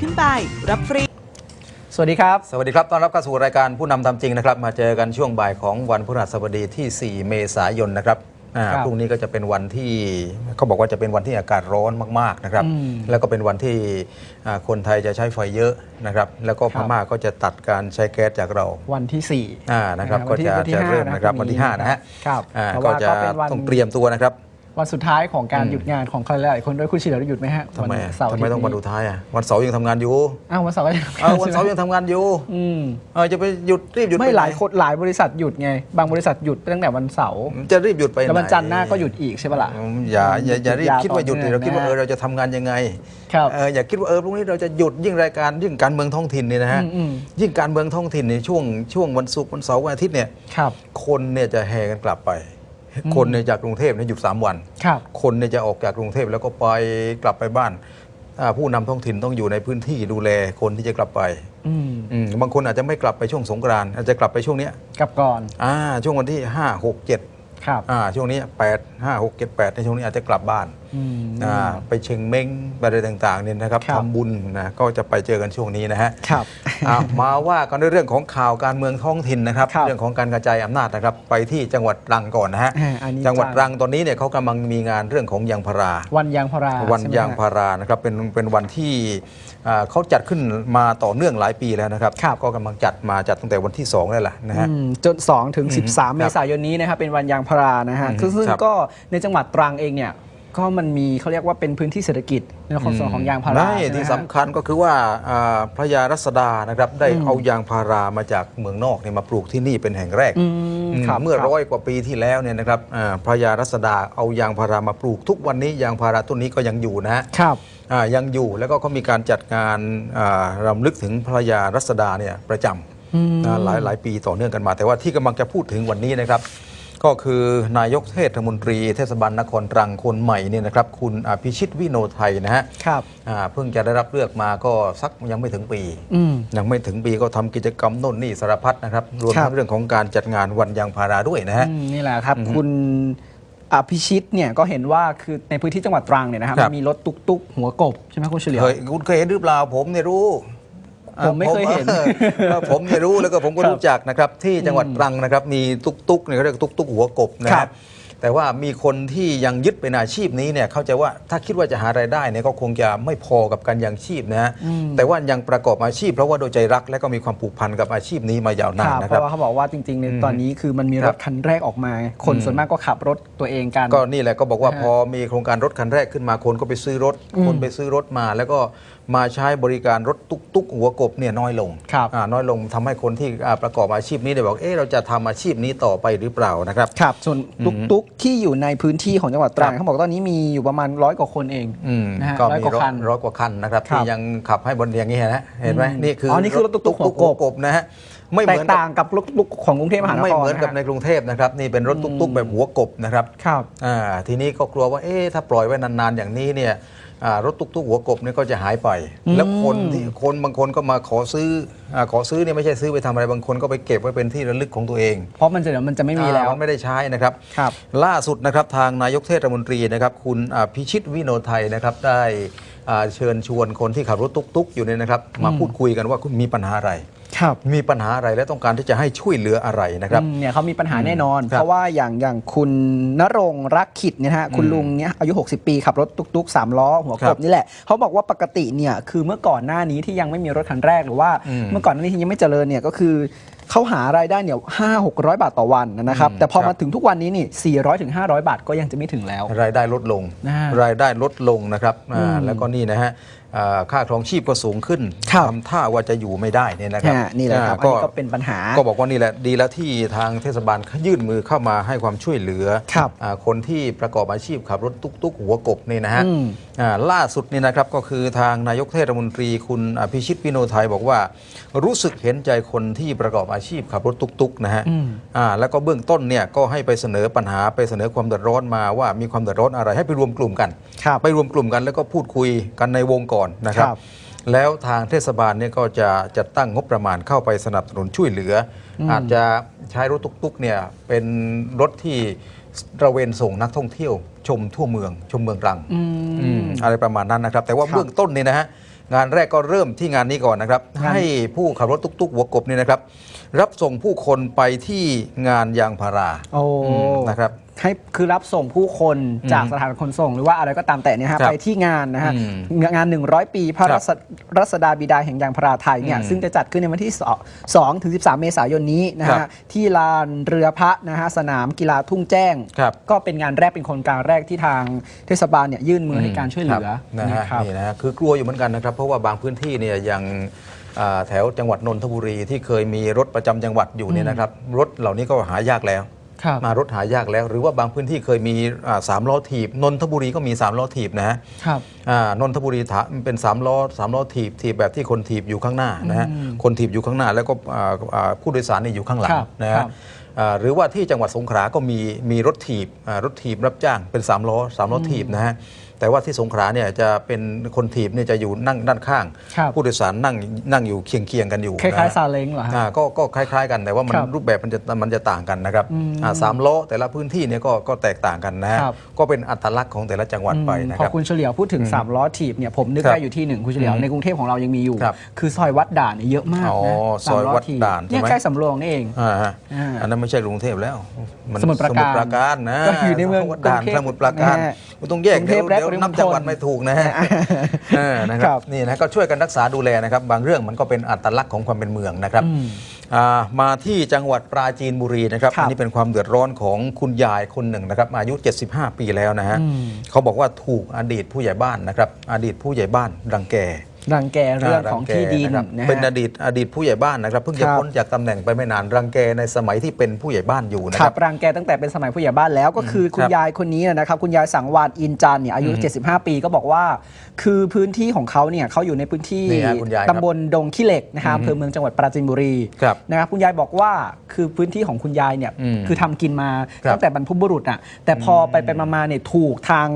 ขึ้นไป รับฟรี สวัสดีครับ สวัสดีครับ ต้อนรับเข้าสู่รายการผู้นำทำจริงนะครับ มาเจอกันช่วงบ่ายของวันพฤหัสบดีที่ 4 เมษายนนะครับอ่าครับพรุ่งนี้ก็จะเป็นวันที่เขาบอกว่าจะเป็นวันที่อากาศร้อนมากๆนะครับ อืมแล้วก็เป็นวันที่อ่าคนไทยจะใช้ไฟเยอะนะครับ แล้วก็คพรับ ม่าก็จะตัดการใช้แก๊สจากเราวันที่สี่อ่านะครับนะก็จะวันที่จะเริ่มห้านะครับนะวันที่5นะฮะครับอ่าเพราะก็ว่าจะก็เป็นวัน ต้องเตรียมตัวนะครับ วันสุดท้ายของการอืมหยุดงานของใครหลายๆคนด้วยคุณเฉลียวหยุดไหมฮะทำไมวันอะเสาร์ทำไมต้องวันสุดท้ายอะวันเสาร์ยังทำงานอยู่อ้าววันเสาร์ก็ยังเอาวันเสาร์ยังทำงานอยู่อืมเออจะไปหยุดรีบหยุดไม่ปหลายคนหลายบริษัทหยุดไง บางบริษัทหยุดตั้งแต่วันเสาร์จะรีบหยุดไปไหนแล้ววันจันทร์หน้าก็หยุดอีกใช่ปะล่ะอืมอย่าอย่าอย่ารีบยาวคิดว่าหยุดต่อเนื่ดิองเราคิดว่านะเออเราจะทำงานยังไงครับเอออย่าคิดว่าเออพรุ่งนี้เราจะหยุดยิ่งรายการยิ่งการเมืองท้องถิ่นเนี่ยนะฮะอืมอืมยิ่งการเมืองท้องถิ่นในช่วงช่วงวันศุกร์วันเสาร์วันอาทิตย์เนี่ยครับคนเนี่ยจะแห่กันกลับไป คนเนี่ยจากกรุงเทพเนี่ยหยุด3วันครับ คนเนี่ยจะออกจากกรุงเทพแล้วก็ไปกลับไปบ้านอ่าผู้นำท้องถิ่นต้องอยู่ในพื้นที่ดูแลคนที่จะกลับไปอืมอืมบางคนอาจจะไม่กลับไปช่วงสงกรานต์อาจจะกลับไปช่วงเนี้ยกลับก่อนอ่าช่วงวันที่ 5 6 7 ครับ อ่าช่วงนี้8 5 6 7 8ในช่วงนี้อาจจะกลับบ้านอืมอ่าไปเชงเม้งไปอะไรต่างๆเนี่ยนะครับครับทำบุญนะก็จะไปเจอกันช่วงนี้นะฮะครับอะมาว่ากันด้วยเรื่องของข่าวการเมืองท้องถิ่นนะครับครับเรื่องของการกระจายอำนาจนะครับ ไปที่จังหวัดตรังก่อนนะฮะอ่าอันนี้จังหวัดตรังตอนนี้เนี่ยเขากำลังมีงานเรื่องของยางพารา วันยางพาราวันใช่ไหมยางฮะพารานะครับเป็นเป็นวันที่อ่าเขาจัดขึ้นมาต่อเนื่องหลายปีแล้วนะครับครับก็กำลังจัดมาจัดตั้งแต่วันที่2แล้วล่ะนะฮะอืมจน2ถึงอืม13 เมษายนนี้นะครับเป็นวันยางพารานะฮะอืมซึ่งซึ่งครับก็ในจังหวัดตรังเองเนี่ย ก็มันมีเขาเรียกว่าเป็นพื้นที่เศรษฐกิจในของส่วนของยางพาราไม่ใช่ไหมที่ฮะ สำคัญก็คือว่าอ่าพระยารัศดานะครับได้อืมเอายางพารามาจากเมืองนอกเนี่ยมาปลูกที่นี่เป็นแห่งแรกอืมอืมครับเมื่อคบร้อยกว่าปีที่แล้วเนี่ยนะครับอ่าพระยารัศดาเอายางพารามาปลูกทุกวันนี้ยางพาราต้นนี้ก็ยังอยู่นะฮะ ครับ อ่ายังอยู่แล้วก็เขามีการจัดงานอ่ารำลึกถึงพระยารัศดาเนี่ยประจอืมำนะหลายหลายปีต่อเนื่องกันมา แต่ว่าที่กำลังจะพูดถึงวันนี้นะครับ ก็คือนายกเทศมนตรีเทศบาลนครตรังคนใหม่เนี่ยนะครับ คุณอภิชิตวิโนไทยนะฮะครับอ่าเพิ่งจะได้รับเลือกมาก็สักยังไม่ถึงปีอืมยังไม่ถึงปีก็ทำกิจกรรมโน่นนี่สารพัดนะครับ รวมครับทั้งเรื่องของการจัดงานวันยางพาราด้วยนะฮะอืมนี่แหละครับอือฮึคุณอภิชิตเนี่ยก็เห็นว่าคือในพื้นที่จังหวัดตรังเนี่ยนะครับครับมันมีรถตุกตุกๆหัวกบใช่ไหมคุณเฉลียวเคยคุณเคยเห็นหรือเปล่าผมเนี่ยรู้ ผมไม่เคยเห็นออเออผมเนี่ยรู้แล้วก็ผมก็ครับรู้จักนะครับที่จังหวัดตรังนะครับมีตุ๊กตุ๊กเนี่ยเขาเรียกตุ๊กตุ๊กหัวกบนะครัฮะบแต่ว่ามีคนที่ยังยึดเป็นอาชีพนี้เนี่ยเข้าใจว่าถ้าคิดว่าจะหารายได้เนี่ยก็คงจะไม่พอกับการยังชีพนะฮะแต่ว่ายังประกอบอาชีพเพราะว่าโดยใจรักและก็มีความผูกพันกับอาชีพนี้มายาวนานครับนะเพครับราะว่าเขาบอกว่าจริงๆในอืมตอนนี้คือมันมีครรัถบคันแรกออกมา คนอืมส่วนมากก็ขับรถตัวเองกัน ก็นี่แหละก็บอกว่านะฮะพอมีโครงการรถคันแรกขึ้นมาคนก็ไปซื้อรถอืมคนไปซื้อรถมาแล้วก็ มาใช้บริการรถตุ๊กตุ๊กหัวกบเนี่ยน้อยลงครับอ่าน้อยลงทำให้คนที่อ่าประกอบอาชีพนี้เนี่ยบอกเอ๊ะเราจะทำอาชีพนี้ต่อไปหรือเปล่านะครับครับส่วนตุกตุกที่อยู่ในพื้นที่ของจังหวัดตรังครับเขาบอกว่าตอนนี้มีอยู่ประมาณร้อยกว่าคนเองอืมนะฮะก็ร้อยมีกว่าร้อยคันร้อยกว่าคันนะครับครับที่ยังขับให้บนอย่างนี้นะเห็นไหมอืมนี่คืออ๋อนี่คือรถตุ๊กๆหัวกบกบนะฮะไม่เหแตมืกอนกับต่างกับรถตุกของกรุงเทพมหานครไม่เหมือนกับะในฮะกรุงเทพนะครับนี่เป็นรถตุ๊กตุ๊กแบบหัวกบนะครับครับอ่าทีนี้ก็กลัวว่าเอ๊ะถ้าปล่อยไว้นานๆอย่างนี้เนี่ยอ่า รถตุ๊กตุ๊กหัวกบเนี่ยก็จะหายไปอืมแล้วคนที่คนบางคนก็มาขอซื้ออาขอซื้อเนี่ยไม่ใช่ซื้อไปทำอะไรบางคนก็ไปเก็บไว้เป็นที่ระลึกของตัวเอง เพราะมันจะเดี๋ยวมันจะไม่มีแล้วอ่ามันไม่ได้ใช้นะครับครับ ล่าสุดนะครับทางนายกเทศมนตรีนะครับคุณอ่าพิชิตวิโนไทยนะครับได้อ่าเชิญชวนคนที่ขับรถตุ๊กๆ อยู่เนี่ยนะครับ มาพูดคุยกันว่าคุณมีปัญหาอะไร ครับมีปัญหาอะไรและต้องการที่จะให้ช่วยเหลืออะไรนะครับอืมเนี่ยเขามีปัญหาแน่นอนครับเพราะว่าอย่างอย่างคุณนรงค์รักขิดเนี่ยนะฮะคุณลุงเนี่ยอายุ 60 ปีขับรถตุกๆ3ล้อหัวครักบบนี่แหละเขาบอกว่าปกติเนี่ยคือเมื่อก่อนหน้านี้ที่ยังไม่มีรถคันแรกหรือว่าอืมเมื่อก่อนหน้านี้ที่ยังไม่เจริญเนี่ยก็คือเขาหารายได้เนี่ยห้าหกร้อยบาทต่อวันนะครับอืมแต่พอครัมาบถึงทุกวันนี้นี่สี่ร้อยถึงห้าร้อยบาทก็ยังจะไม่ถึงแล้ว รายได้ลดลงนะฮะรายได้ลดลงนะครับอ่าอืมแล้วก็นี่นะฮะอ่า ค่าครองชีพก็สูงขึ้นครับทำท่าว่าจะอยู่ไม่ได้เนี่ยนะครับฮะนี่แหละครับอันอ่านี้ก็เป็นปัญหา ก็บอกว่านี่แหละดีแล้วที่ทางเทศบาลยื่นมือเข้ามาให้ความช่วยเหลือครับอ่าคนที่ประกอบอาชีพขับรถตุ๊กๆ หัวกบนี่นะฮะอืมอ่าล่าสุดนี่นะครับก็คือทางนายกเทศมนตรีคุณอภิชิตวิโนไทยบอกว่า รู้สึกเห็นใจคนที่ประกอบอาชีพขับรถตุ๊กๆนะฮะอืมอ่าแล้วก็เบื้องต้นเนี่ยก็ให้ไปเสนอปัญหาไปเสนอความเดือดร้อนมาว่ามีความเดือดร้อนอะไรให้ไปรวมกลุ่มกันครับไปรวมกลุ่มกันแล้วก็พูดคุยกันในวงก่อนนะครับครับ แล้วทางเทศบาลเนี่ยก็จะจัดตั้งงบประมาณเข้าไปสนับสนุนช่วยเหลือออาจจะใช้รถตุกๆเนี่ยเป็นรถที่ตระเวนส่งนักท่องเที่ยว ชมทั่วเมือง ชมเมืองรังอืมอืมอะไรประมาณนั้นนะครับ แต่ว่าครับเบื้องต้นนี่นะฮะงานแรกก็เริ่มที่งานนี้ก่อนนะครับงานให้ผู้ขับรถตุกๆหัวกบเนี่ยนะครับ รับส่งผู้คนไปที่งานยางพาราโอ้อืมนะครับ ให้คือรับส่งผู้คนจากอืมสถานขนส่ง หรือว่าอะไรก็ตามแต่เนี่ยฮะครับไปที่งานนะฮะอืมงาน 100 ปีพระครับรัศรัศดาบิดาแห่งยางพาราไทยเนี่ยอืมซึ่งจะจัดขึ้นในวันที่2ถึง13 เมษายนนี้นะครัฮะบที่ลานเรือพระนะฮะสนามกีฬาทุ่งแจ้งครับก็เป็นงานแรกเป็นโครงการแรกที่ทางเทศบาลเนี่ยยื่นมือให้การช่วยเหลือครับนะฮะนะครับนี่นะฮะคือกลัวอยู่เหมือนกันนะครับ เพราะว่าบางพื้นที่เนี่ยอย่างอ่าแถวจังหวัดนนทบุรีที่เคยมีรถประจำจังหวัดอยู่เนี่ยนะครับ รถเหล่านี้ก็หายากแล้วครับ มารถหายากแล้ว หรือว่าบางพื้นที่เคยมีอ่าสามล้อถีบนนทบุรีก็มีสามล้อถีบนะฮะครับอ่านนทบุรีถาเป็นสามล้อสามล้อถีบถีบแบบที่คนถีบอยู่ข้างหน้านะฮะอืมคนถีบอยู่ข้างหน้า แล้วก็อ่าอ่าผู้โดยสารนี่อยู่ข้างหลังครับนะครัฮะบอ่าหรือว่าที่จังหวัดสงขลาก็มีมีรถถีบอ่ารถถีบรับจ้างเป็นสามล้อสามล้อถีบนะฮะ แต่ว่าที่สงขลาเนี่ยจะเป็นคนถีบเนี่ยจะอยู่นั่งด้านข้าง ครับผู้โดยสารนั่งนั่งอยู่เคียงเคียงๆกันอยู่คล้ายนะๆซาเล้งเหรอฮะ อ่าก็ก็คล้าย ๆ กันแต่ว่ามันครับรูปแบบมันจะมันจะต่างกันนะครับอืมอ่าสามล้อแต่ละพื้นที่เนี่ยก็ก็แตกต่างกันนะฮะครับ ก็เป็นอัตลักษณ์ของแต่ละจังหวัดไปนะพคอรับ คุณเฉลียวพูดถึง 3 ล้อถีบเนี่ยผมนึกครับได้อยู่ที่หนึ่งคุณเฉลียวอืมในกรุงเทพของเรายังมีอยู่ ครับคือซอยวัดด่านเนี่ยเยอะมากอ๋อนะซอยสมล้วัดถีบด่านใช่ไหม เนี่ยใกล้สำโรงนี่เอง อ่าฮะอ่าอันนั้นไม่ใช่กรุงเทพแล้วนสมุทรปราการสมุทรปราการนะก็อยู่ในเมืองวัดด่านกรุงเทพสมุทรปราการนะฮะคุณต้องแยกกรุงเทเดี๋ยวพและเดี๋ยวปริมณฑลนับจังหวัดไม่ถูกนะฮะเออนะคครัรับบนี่นะก็ช่วยกันรักษาดูแลนะครับ บางเรื่องมันก็เป็นอัตลักษณ์ของความเป็นเมืองนะครับอืมอ่ามาที่จังหวัดปราจีนบุรีนะครับครับอันนี้เป็นความเดือดร้อนของคุณยายคนหนึ่งนะครับ อายุ 75 ปีแล้วนะฮะอืมเขาบอกว่าถูกอดีตผู้ใหญ่บ้านนะครับ อดีตผู้ใหญ่บ้านรังแก รังแกเรื่องของที่ดินรังแกะครับนะเป็นอฮะดีตอดีตผู้ใหญ่บ้านนะครับเพิ่งจะครับพ้นจากตำแหน่งไปไม่นานรังแกในสมัยที่เป็นผู้ใหญ่บ้านอยู่นะคครัรับบรังแกตั้งแต่เป็นสมัยผู้ใหญ่บ้านแล้วก็คือคุณครับยายคนนี้นะครับคุณยายสังวานอินจันทร์เนี่ยอายุอืม75 ปีก็บอกว่า คือพื้นที่ของเขาเนี่ยเขาอยู่ในพื้นที่นี่ฮะคุณยายครับตำบลดงขี้เหล็กนะครับอืมอำเภอเมืองจังหวัดปราจีนบุรีครับนะครับคุณยายบอกว่าคือพื้นที่ของคุณยายเนี่ยอืมคือทำกินมาครับตั้งแต่บรรพบุรุษอะแต่พอไปไปมาๆเนี่ยถูกทาง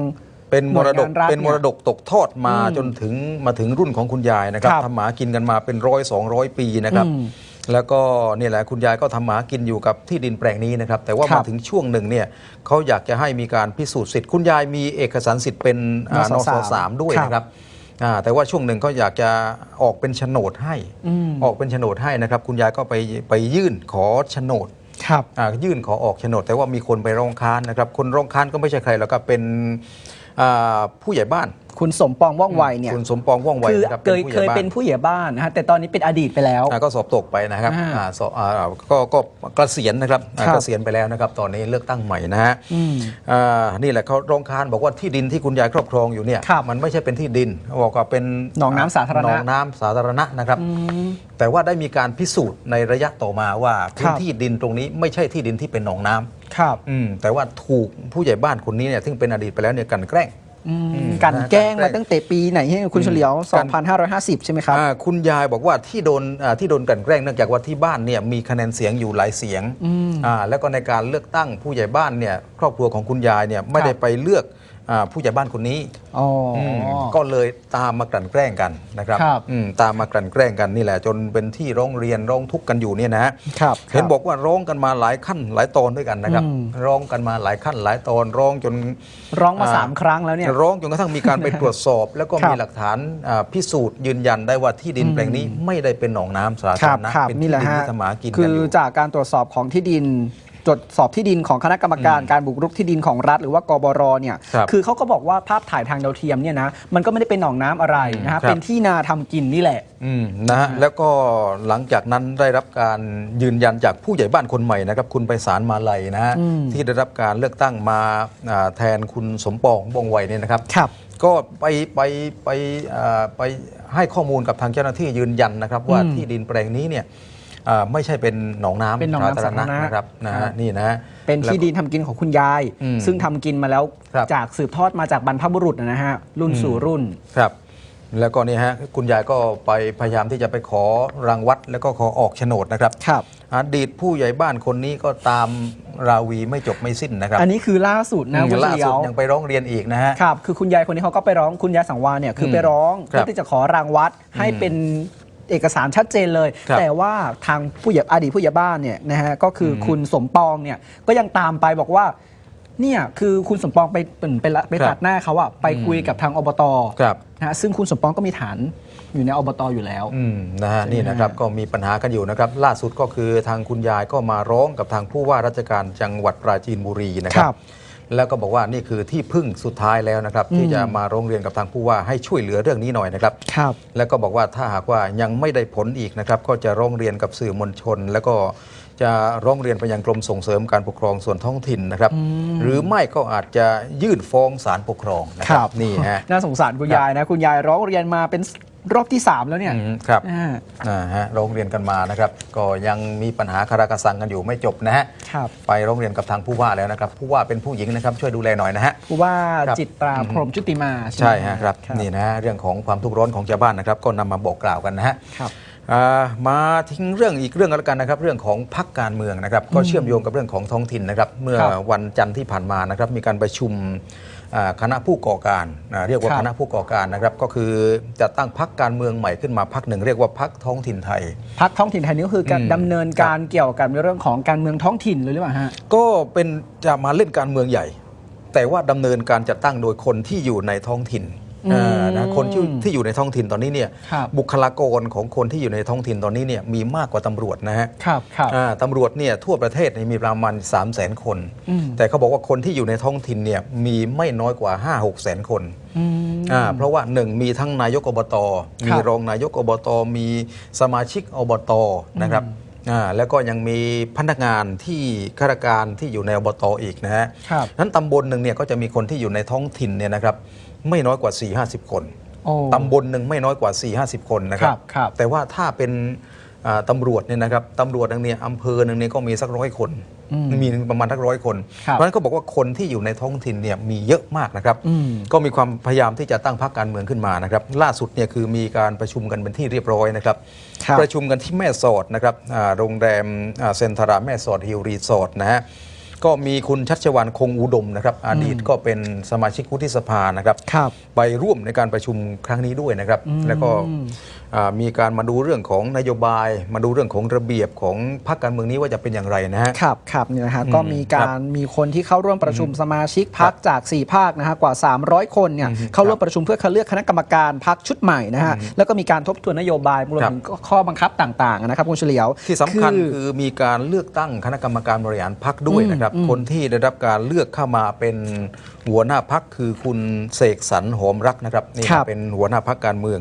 เป็นมรดกหน่วยงานรัฐเป็นมรดกตกทอดมาอืมจนถึงมาถึงรุ่นของคุณยายนะครับครับทำหมากินกันมาเป็นร้อยสองร้อยปีนะครับ อืมแล้วก็นี่แหละคุณยายก็ทำหมากินอยู่กับที่ดินแปลงนี้นะครับ แต่ว่าครัมาบถึงช่วงหนึ่งเนี่ยเขาอยากจะให้มีการพิสูจน์สิทธิ์คุณยายมีเอกสารสิทธิ์เป็นอ่านนสสสามด้วยครับ นะครับอ่าแต่ว่าช่วงหนึ่งเขาอยากจะออกเป็นโฉนดให้อืมออกเป็นโฉนดให้นะครับ คุณยายก็ไปไปยื่นขอโฉนด ครับ อ่ายื่นขอออกโฉนดแต่ว่ามีคนไปร้องค้านนะครับ คนร้องค้านก็ไม่ใช่ใครแล้วก็เป็นอ่า ผู้ใหญ่บ้าน คุณสมปองว่องไวเนี่ยคุณสมปองว่องไวคือนะครับเคยผู้เคยใหญ่บ้านเป็นผู้ใหญ่บ้านนะฮะแต่ตอนนี้เป็นอดีตไปแล้วอ่าก็สอบตกไปนะครับอ่าอ่าสอบอ่าก็ก็เกษียณนะครับอ่าครับเกษียณไปแล้วนะครับ ตอนนี้เลือกตั้งใหม่นะฮะอืมอ่านี่แหละเขาร้องค้านบอกว่าที่ดินที่คุณยายครอบครองอยู่เนี่ยครับมันไม่ใช่เป็นที่ดินเขาบอกว่าเป็นหนองน้ำสาธารณะหนองน้ำสาธารณะนะครับอืมแต่ว่าได้มีการพิสูจน์ในระยะต่อมาว่าพื้ครันบที่ดินตรงนี้ไม่ใช่ที่ดินที่เป็นหนองน้ำ ครับอืมแต่ว่าถูกผู้ใหญ่บ้านคนนี้เนี่ยซึ่งเป็นอดีตไปแล้วเนี่ยกลันแกล้งอืมอืมกันแกล้งการแกล้มางตั้งแต่ปีไหนให้คุณเฉลียวการ2,550 ใช่ไหมครับอ่าคุณยายบอกว่าที่โดนอ่าที่โดนกลันแกล้งเนื่องจากว่าที่บ้านเนี่ยมีคะแนนเสียงอยู่หลายเสียงอืมอ่าแล้วก็ในการเลือกตั้งผู้ใหญ่บ้านเนี่ยครอบครัวของคุณยายเนี่ยไม่ได้ไปเลือก อ่าผู้ใหญ่บ้านคนนี้อ๋ออมก็เลยตามมากลั่นแกล้งกันนะครับครับ อืมตามมากลั่นแกล้งกันนี่แหละ จนเป็นที่ร้องเรียนร้องทุกข์กันอยู่เนี่ยนะครับเห็นบอกว่าร้องกันมาหลายขั้นหลายตอนด้วยกันนะครับอืมร้องกันมาหลายขั้นหลายตอนร้องจน ร้องมาอ่า สามครั้งแล้วเนี่ย ร้องจนกระทั่งมีการไปตรวจสอบ แล้วก็ครับมีหลักฐานอ่าพิสูจน์ยืนยันได้ว่าที่ดินอืมแปลงนี้ไม่ได้เป็นหนองน้ำสาคธารัรบณะครับเป็นนี่ที่แหละดินฮะที่ทำหมากินคืกันออยู่ จากการตรวจสอบของที่ดิน ตรวจสอบที่ดินของคณะกรรมการการบุกรุกที่ดินของรัฐ หรือว่ากบรเนี่ยครับอเขาก็บอกว่าภาพถ่ายทางดาวเทียมเนี่ยนะมันก็ไม่ได้เป็นหนองน้ำอะไรนะฮะครับเป็นที่นาทำกินนี่แหละ อืมนะฮะแล้วก็หลังจากนั้นได้รับการยืนยันจากผู้ใหญ่บ้านคนใหม่นะครับ คุณไปสารมาลัยนะฮะอืม ที่ได้รับการเลือกตั้งมาอ่าแทนคุณสมปองวงไวเนี่ยนะครับ ครับ ก็ไปไปไปอ่าไปให้ข้อมูลกับทางเจ้าหน้าที่ยืนยันนะครับ ว่าอืมที่ดินแปลงนี้เนี่ยอ่า ไม่ใช่เป็นหนองน้ำเป็นหนองน้ำสาธารณะสาธารณะนะครับนะครัฮะบนี่นะฮะเป็นที่แล้วก็ดินทำกินของคุณยายอืมซึ่งทำกินมาแล้วครับจากสืบทอดมาจากบรรพบุรุษนะฮะรุ่นสู่รุ่นครับแล้วก็นี่ฮะคุณยายก็ไปพยายามที่จะไปขอรังวัด แล้วก็ขอออกโฉนดนะครับครับอดีตผู้ใหญ่บ้านคนนี้ก็ตามราวีไม่จบไม่สิ้นนะครับ อันนี้คือล่าสุดนะอืมคุณล่าเฉลีสุยดวยังไปร้องเรียนอีกนะฮะครับคือคุณยายคนนี้เขาก็ไปร้องคุณยายสังวานเนี่ยคืออมไปร้องครับเพื่อที่จะขอรางวัดให้เป็น เอกสารชัดเจนเลย ครับแต่ว่าทางผู้ใหญ่อดีตผู้ใหญ่บ้านเนี่ยนะฮะก็คืออมคุณสมปองเนี่ยก็ยังตามไปบอกว่าเนี่ยคือคุณสมปองไปเป็นไปละไปครับตัดหน้าเขาอะไปอืมคุยกับทางอบตครับ นะฮะซึ่งคุณสมปองก็มีฐานอยู่ในอบตอยู่แล้ว อืมนะฮะนี่นะครับก็มีปัญหากันอยู่นะครับ ล่าสุดก็คือทางคุณยายก็มาร้องกับทางผู้ว่าราชการจังหวัดปราจีนบุรีนะครัครับ บ แล้วก็บอกว่านี่คือที่พึ่งสุดท้ายแล้วนะครับ ที่จะมาร้องเรียนกับทางผู้ว่าให้ช่วยเหลือเรื่องนี้หน่อยนะครับครับแล้วก็บอกว่าถ้าหากว่ายังไม่ได้ผลอีกนะครับก็จะร้องเรียนกับสื่อมวลชน แล้วก็จะร้องเรียนไปยังกรมส่งเสริมการปกครองส่วนท้องถิ่นนะครับ หรือไม่ก็อาจจะยื่นฟ้องศาลปกครองนะคครัรับบนี่ฮะน่าสงสารคุณยายนะคุณยายร้องเรียนมาเป็น รอบที่ 3 แล้วเนี่ยอืมครับอ่าอ่าฮะร้องเรียนกันมานะครับ ก็ยังมีปัญหาคาราคาซังกันอยู่ไม่จบนะฮะครับไปร้องเรียนกับทางผู้ว่าแล้วนะครับ ผู้ว่าเป็นผู้หญิงนะครับช่วยดูแลหน่อยนะฮะผู้ว่าครับจิตตราพรหมจุติมาใช่ไหมฮะครับนี่นะฮะเรื่องของความทุกข์ร้อนของชาวบ้านนะครับ ก็นำมาบอกกล่าวกันนะฮะครับอ่ามาทิ้งเรื่องอีกเรื่องกันแล้วกันนะครับ เรื่องของพักการเมืองนะครับ ก็เชื่อมโยงกับเรื่องของท้องถิ่นนะครับ เมื่อครับวันจันทร์ที่ผ่านมานะครับ มีการประชุมอ่า คณะผู้ก่อการอ่าเรียกว่าครับคณะผู้ก่อการนะครับก็คือจะตั้งพักการเมืองใหม่ขึ้นมาพักหนึ่งเรียกว่าพักท้องถิ่นไทยพักท้องถิ่นไทยนี่ก็คือการอืมดำเนินการเกี่ยวกับเรื่องของการเมืองท้องถิ่นเลยหรือเปล่าฮะก็เป็นจะมาเล่นการเมืองใหญ่ แต่ว่าดำเนินการจัดตั้งโดยคนที่อยู่ในท้องถิ่นอืมอ่า นะคนที่ที่อยู่ในท้องถิ่นตอนนี้เนี่ยครับบุคลากรของคนที่อยู่ในท้องถิ่นตอนนี้เนี่ยมีมากกว่าตำรวจนะฮะครับครับอ่าตำรวจเนี่ยทั่วประเทศเนี่ยมีประมาณ 3 0 0 0 0 0 คนอืมแต่เขาบอกว่าคนที่อยู่ในท้องถิ่นเนี่ยมีไม่น้อยกว่า 5 6 0 0 0 0 คนอืมอ่าเพราะว่าหนึ่งมีทั้งนายกอบตครับมีรองนายกอบต มีสมาชิกอบตนะครับ อ่าแล้วก็ยังมีพนักงานที่ข้าราชการที่อยู่ในอบตอีกนะฮะครับนั้นตำบลหนึ่งเนี่ยก็จะมีคนที่อยู่ในท้องถิ่นเนี่ยนะครับไม่น้อยกว่า 4 5 0 คน โอ้ ตำบลหนึ่งไม่น้อยกว่า 4 5 0 คนนะครัครับครับ แต่ว่าถ้าเป็นอ่า ตำรวจเนี่ยนะครับตำรวจหนึงเนี่ยอำเภอหนึ่งเนี่ยก็มีสักร้อยคนอืมมีประมาณสักร้อยคนครับเพราะฉะนั้นก็บอกว่าคนที่อยู่ในท้องถิ่นเนี่ยมีเยอะมากนะครับอืมก็มีความพยายามที่จะตั้งพรรคการเมืองขึ้นมานะครับ ล่าสุดเนี่ยคือมีการประชุมกันเป็นที่เรียบร้อยนะครับครับประชุมกันที่แม่สอดนะครับอ่าโรงแรมอ่าเซนทราแม่สอดฮิลรีสอร์ทนะฮะ ก็มีคุณชัชวานคงอุดมนะครับอดีตก็เป็นสมาชิกวุฒิสภานะครับครับ ไปร่วมในการประชุมครั้งนี้ด้วยนะครับอืมแล้วก็อ่ามีการมาดูเรื่องของนโยบาย มาดูเรื่องของระเบียบของพรรคการเมืองนี้ว่าจะเป็นอย่างไรนะฮะครับครับเนี่ยนะฮะอืมก็มีการมีคนที่เข้าร่วมประชุมสมาชิกพักจาก 4 ภาคนะฮะกว่า 300 คนเนี่ยอืมเข้าร่วมประชุมเพื่อคัดเลือกคณะกรรมการพักชุดใหม่นะฮะแล้วก็มีการทบทวนนโยบายรวมครับถึงข้อบังคับต่างๆนะครับคุณเฉลียวที่สำคัญอคือมีการเลือกตั้งคณะกรรมการบริหารพักด้วยนะครับอืมคนที่ได้รับการเลือกเข้ามาเป็นหัวหน้าพักคือคุณเสกสรรหอมรักนะครับนี่ครับเป็นหัวหน้าพักการเมือง